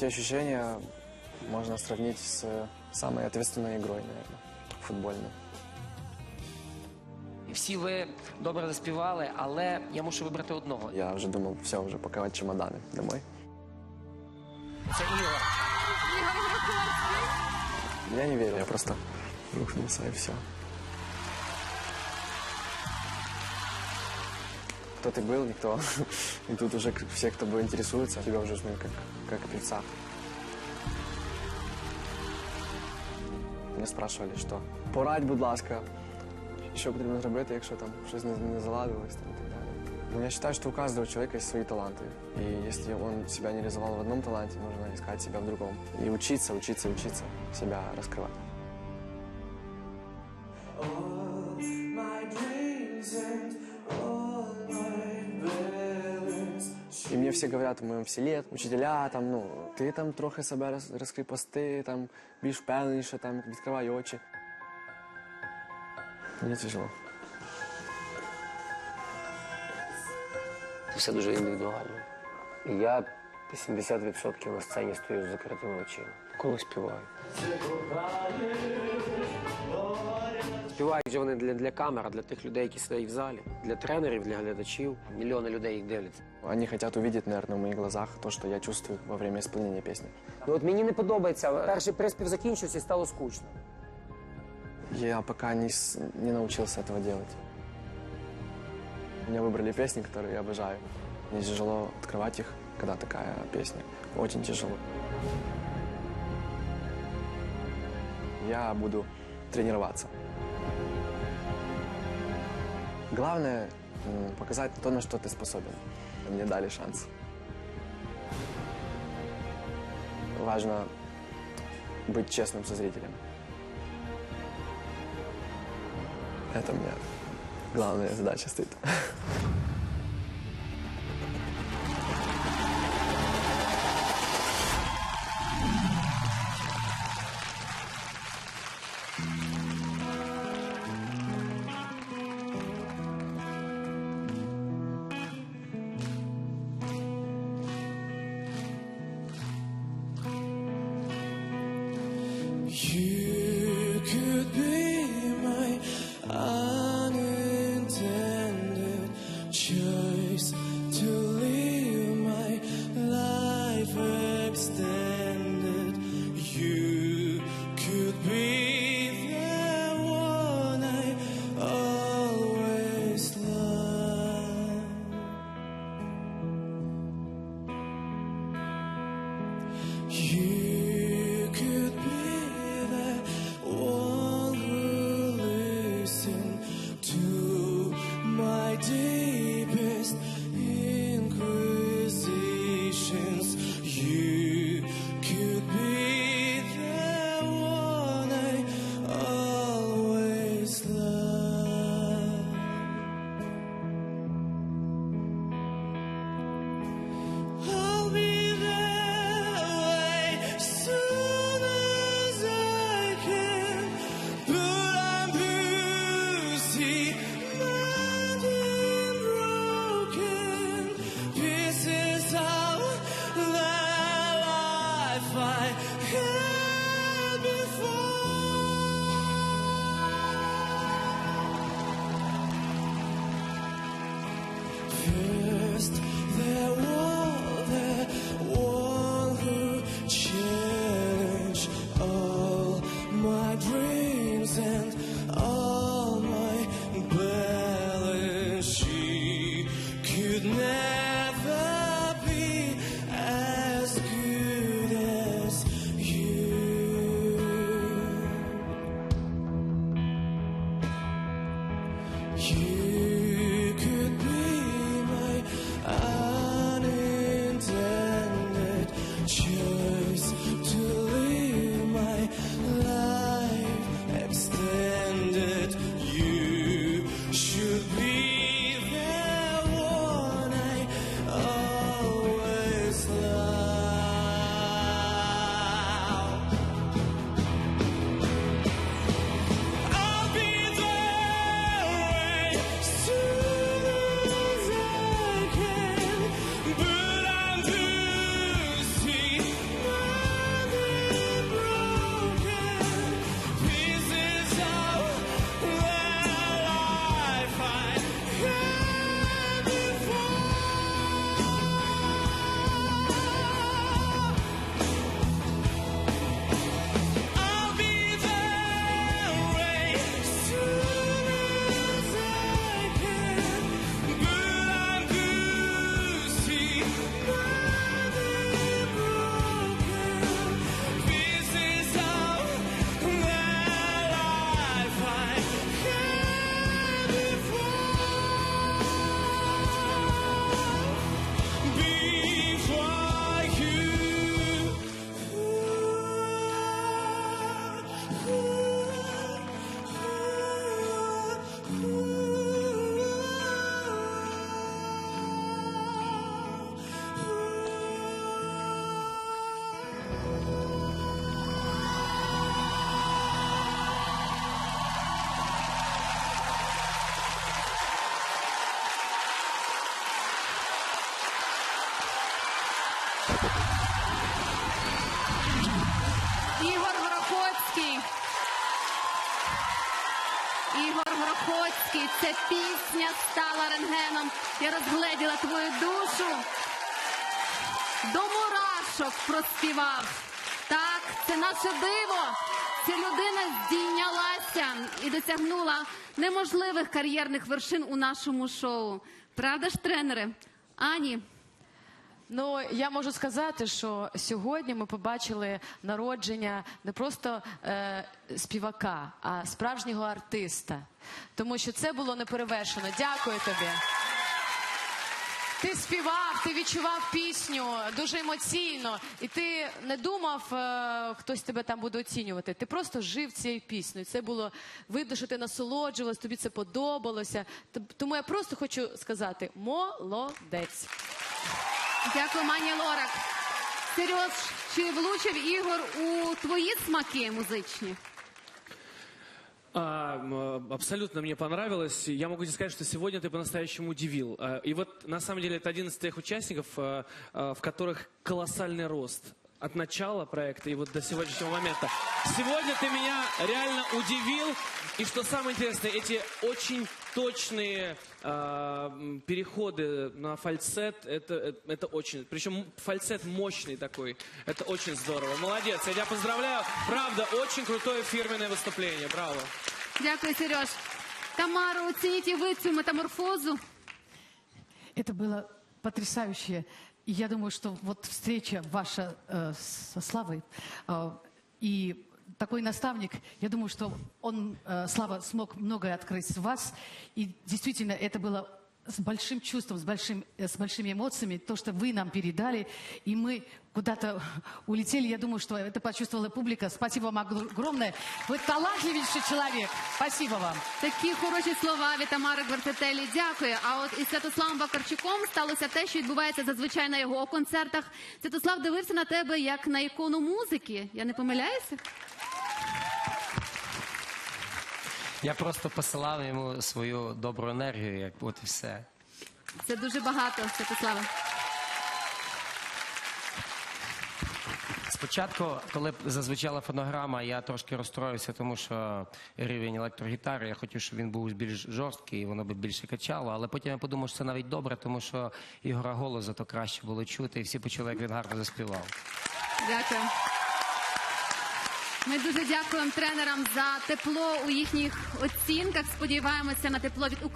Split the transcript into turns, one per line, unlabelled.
эти ощущения можно сравнить с самой ответственной игрой, наверное, футбольной.
Всі ви добре заспівали, але я мушу вибрати одного.
Я уже думал, все, уже паковать чемоданы домой.
Це Ігор.
Я не верю, я просто рухнулся и все. Кто ты был, никто. И тут уже к- все, кто бы интересуется, тебя уже знают как, как певца. Мене спрашивали, що порадь, будь ласка, що потрібно зробити, якщо там щось не, не заладилось там, і так далі. Ну, я вважаю, що у кожного человека есть свои таланты. И если он себя не реализовал в одном таланте, нужно искать себя в другом. И учиться, учиться, учиться себя раскрывать. И мне все говорят в моем селі, учителя, там, ну, ти там трохи себе роз, розкріпости, там, більш впевненіше, там, відкривай очі. Мені тяжело.
Все дуже індивідуально. Я 70% на сцені стою з закритими очима. Коли співаю. Співають вже вони для, для камер, для тих людей, які сидять в залі, для тренерів, для глядачів. Мільйони людей їх дивляться.
Они хотят увидеть, наверное, в моих глазах то, что я чувствую во время исполнения песни.
Ну от мені не подобається. Перший приспів закінчився і стало скучно.
Я пока не, с- не научился этого делать. Мне выбрали песни, которые я обожаю. Мне тяжело открывать их, когда такая песня. Очень тяжело. Я буду тренироваться. Главное м, показать то, на что ты способен. Мне дали шанс. Важно быть честным со зрителем. Это у меня главная задача стоит.
You you'd never
Ігор Грохоцький. Ігор Грохоцький, ця пісня стала рентгеном. Я розгледіла твою душу. До мурашок проспівав. Так, це наше диво. Ця людина здійнялася і досягнула неможливих кар'єрних вершин у нашому шоу. Правда ж, тренери? Ані,
Ну я можу сказати, що сьогодні ми побачили народження не просто е, співака, а справжнього артиста. Тому що це було неперевершено. Дякую тобі. Ти співав, ти відчував пісню дуже емоційно, і ти не думав, е, хтось тебе там буде оцінювати. Ти просто жив цією піснею. Це було видно, що ти насолоджувалась, тобі це подобалося. Тому я просто хочу сказати: молодець.
Дякую, Мані Лорак. Сереж, чи влучив Ігор у твої смаки музичні?
А, м, абсолютно мне понравилось. Я могу тебе сказать, что сегодня ты по-настоящему удивил. А, И вот на самом деле это один из тех участников, а, а, в которых колоссальный рост от начала проекта и вот до сегодняшнего момента. Сегодня ты меня реально удивил. И что самое интересное, эти очень точные а, м, переходы на фальцет, это, это, это очень... Причем фальцет мощный такой. Это очень здорово. Молодец, я тебя поздравляю. Правда, очень крутое фирменное выступление. Браво.
Дякую, Сереж. Тамара, оцініть і ви цю метаморфозу.
Это было потрясающе. Я думаю, что вот встреча ваша э, со Славой э, и такой наставник, я думаю, что он, э, Слава, смог многое открыть в вас. И действительно, это было с большим чувством, с, большим, э, с большими эмоциями, то, что вы нам передали, и мы куда-то улетели. Я думаю, что это почувствовала публика. Спасибо вам огромное. Вы талантливейший человек. Спасибо вам.
Такі хороші слова від Тамари Гвартетелі. Дякую. А от із Святославом Бакарчуком сталося те, що відбувається зазвичай на його концертах. Святослав дивився на тебе як на ікону музики. Я не помиляюся?
Я просто посилав йому свою добру енергію, як от і все.
Це дуже багато, Святослава.
Спочатку, коли зазвучала фонограма, я трошки розстроївся, тому що рівень електрогітари, я хотів, щоб він був більш жорсткий, і воно би більше качало. Але потім я подумав, що це навіть добре, тому що Ігора голос зато краще було чути, і всі почули, як він гарно заспівав.
Дякую. Ми дуже дякуємо тренерам за тепло у їхніх оцінках. Сподіваємося на тепло від України.